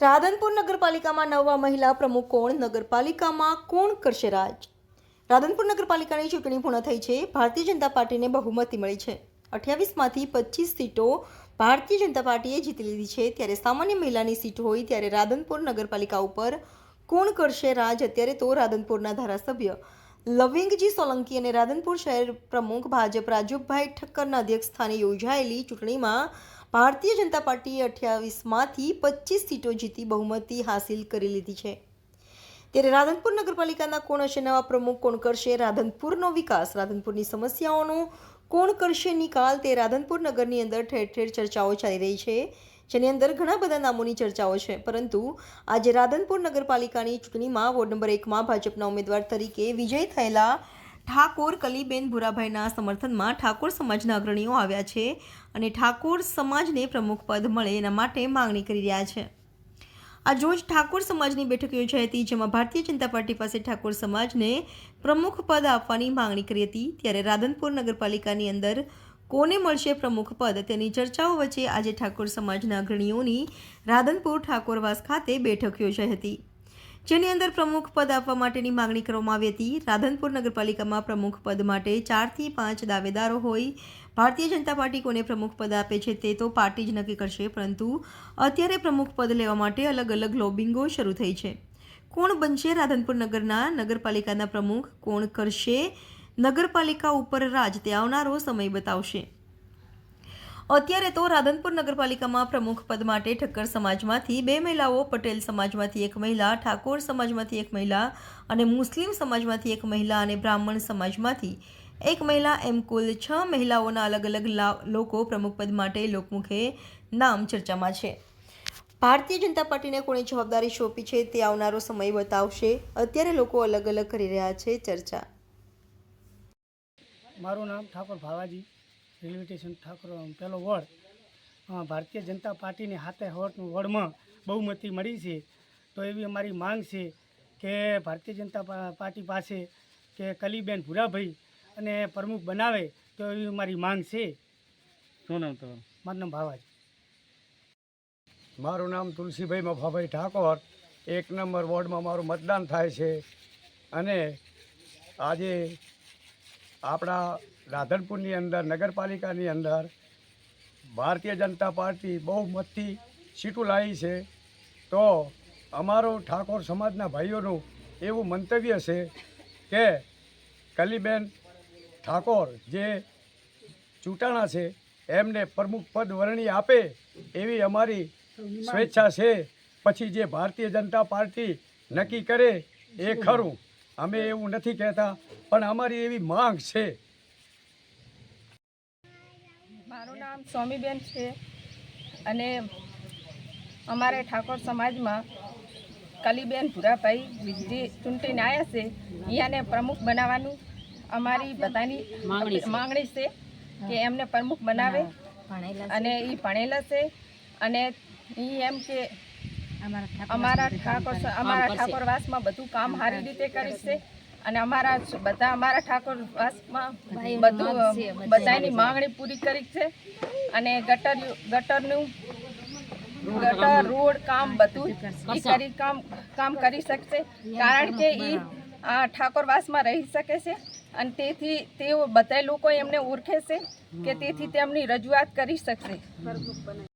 રાધનપુર નગરપાલિકામાં નવા મહિલા પ્રમુખ કોણ? નગરપાલિકામાં કોણ કરશે રાજ? રાધનપુર નગરપાલિકાની ચૂંટણી પૂર્ણ થઈ છે. ભારતીય જનતા પાર્ટીને બહુમતી મળી છે. અઠ્યાવીસમાંથી પચીસ સીટો ભારતીય જનતા પાર્ટીએ જીતી લીધી છે. ત્યારે સામાન્ય મહિલાની સીટ હોય ત્યારે રાધનપુર નગરપાલિકા ઉપર કોણ કરશે રાજ? અત્યારે તો રાધનપુરના ધારાસભ્ય લવિંગજી સોલંકી અને રાધનપુર શહેર પ્રમુખ ભાજપ રાજુભાઈ ઠક્કરના અધ્યક્ષ સ્થાને યોજાયેલી ચૂંટણીમાં ભારતીય જનતા પાર્ટીએ અઠ્યાવીસમાંથી પચીસ સીટો જીતી બહુમતી હાસિલ કરી લીધી છે. ત્યારે રાધનપુર નગરપાલિકાના કોણ હશે, નવા પ્રમુખ કોણ કરશે, રાધનપુરનો વિકાસ, રાધનપુરની સમસ્યાઓનો કોણ કરશે નિકાલ, તે રાધનપુર નગરની અંદર ઠેર ઠેર ચર્ચાઓ ચાલી રહી છે. જેની અંદર ઘણા બધા નામોની ચર્ચાઓ છે. પરંતુ આજે રાધનપુર નગરપાલિકાની ચૂંટણીમાં વોર્ડ નંબર એકમાં ભાજપના ઉમેદવાર તરીકે વિજય થયેલા ઠાકોર કલીબેન ભુરાભાઈના સમર્થનમાં ઠાકોર સમાજના અગ્રણીઓ આવ્યા છે અને ઠાકોર સમાજને પ્રમુખ પદ મળે એના માટે માંગણી કરી રહ્યા છે. આજ રોજ ઠાકોર સમાજની બેઠક યોજાઈ હતી, જેમાં ભારતીય જનતા પાર્ટી પાસે ઠાકોર સમાજને પ્રમુખ પદ આપવાની માંગણી કરી હતી. ત્યારે રાધનપુર નગરપાલિકાની અંદર કોને મળશે પ્રમુખ પદ? તેની ચર્ચાઓ વચ્ચે આજે ઠાકોર સમાજના અગ્રણીઓની રાધનપુર ઠાકોરવાસ ખાતે બેઠક યોજાઈ હતી. જેની અંદર પ્રમુખ પદ આપવા માટેની માંગણી કરવામાં આવી હતી. રાધનપુર નગરપાલિકામાં પ્રમુખ પદ માટે ચારથી પાંચ દાવેદારો હોય, ભારતીય જનતા પાર્ટી કોને પ્રમુખ પદ આપે છે તે તો પાર્ટી જ નક્કી કરશે, પરંતુ અત્યારે પ્રમુખ પદ લેવા માટે અલગ અલગ લોબિંગો શરૂ થઈ છે. કોણ બનશે રાધનપુર નગરના નગરપાલિકાના પ્રમુખ? કોણ કરશે નગરપાલિકા ઉપર રાજ તે આવનારો સમય બતાવશે. અત્યારે તો રાધનપુર નગરપાલિકામાં પ્રમુખ પદ માટે ઠક્કર સમાજમાંથી બે મહિલાઓ, પટેલ સમાજમાંથી એક મહિલા, ઠાકોર સમાજમાંથી એક મહિલા અને મુસ્લિમ સમાજમાંથી એક મહિલા અને બ્રાહ્મણ સમાજમાંથી એક મહિલા એમ કુલ છ મહિલાઓના અલગ અલગ લોકો પ્રમુખ પદ માટે લોકમુખે નામ ચર્ચામાં છે. ભારતીય જનતા પાર્ટીને કોણે જવાબદારી સોંપી છે તે આવનારો સમય બતાવશે. અત્યારે લોકો અલગ અલગ કરી રહ્યા છે ચર્ચા. મારું નામ ઠાકોર ભાવાજી રેલવે સ્ટેશન ઠાકોર પહેલો વોર્ડ ભારતીય જનતા પાર્ટીની હાથે હોટનું વોર્ડમાં બહુમતી મળી છે. તો એવી અમારી માંગ છે કે ભારતીય જનતા પા- પાર્ટી પાસે કે કલીબેન ભૂરાભાઈ અને પ્રમુખ બનાવે તો એવી અમારી માંગ છે. શું નામ તમારું? મારું નામ ભાવાજી. મારું નામ તુલસીભાઈ મફાભાઈ ઠાકોર. એક નંબર વોર્ડમાં મારું મતદાન થાય છે. અને આજે આપણા રાધનપુરની અંદર, નગરપાલિકાની અંદર ભારતીય જનતા પાર્ટી બહુ મતથી સીટું લાવી છે. તો અમારો ઠાકોર સમાજના ભાઈઓનું એવું મંતવ્ય છે કે કલીબેન ઠાકોર જે ચૂંટાણા છે, એમને પ્રમુખ પદ વરણી આપે એવી અમારી સ્વેચ્છા છે. પછી જે ભારતીય જનતા પાર્ટી નક્કી કરે એ ખરું. અમે એવું નથી કહેતા પણ અમારી એવી માંગ છે. મારું નામ સ્વામીબેન છે અને અમારે ઠાકોર સમાજમાં કલીબેન ભૂરાભાઈ જે ચૂંટીને આવ્યા છે અહીંયાને પ્રમુખ બનાવવાનું અમારી બધાની માંગણી છે. કે એમને પ્રમુખ બનાવે અને એ ભણેલા છે અને એ એમ કે અમારા ઠાકોર અમારા ઠાકોરવાસમાં બધું કામ સારી રીતે કરી છે અને અમારા બધા અમારા ઠાકોરવાસમાં બધું બધાની માંગણી પૂરી કરી છે. અને ગટર ગટરનું ગટર રોડ કામ બધું કરી કામ કામ કરી શકશે. કારણ કે એ આ ઠાકોરવાસમાં રહી શકે છે. અને તેથી તેઓ બધા લોકો એમને ઓળખે છે કે તેથી તેમની રજૂઆત કરી શકશે.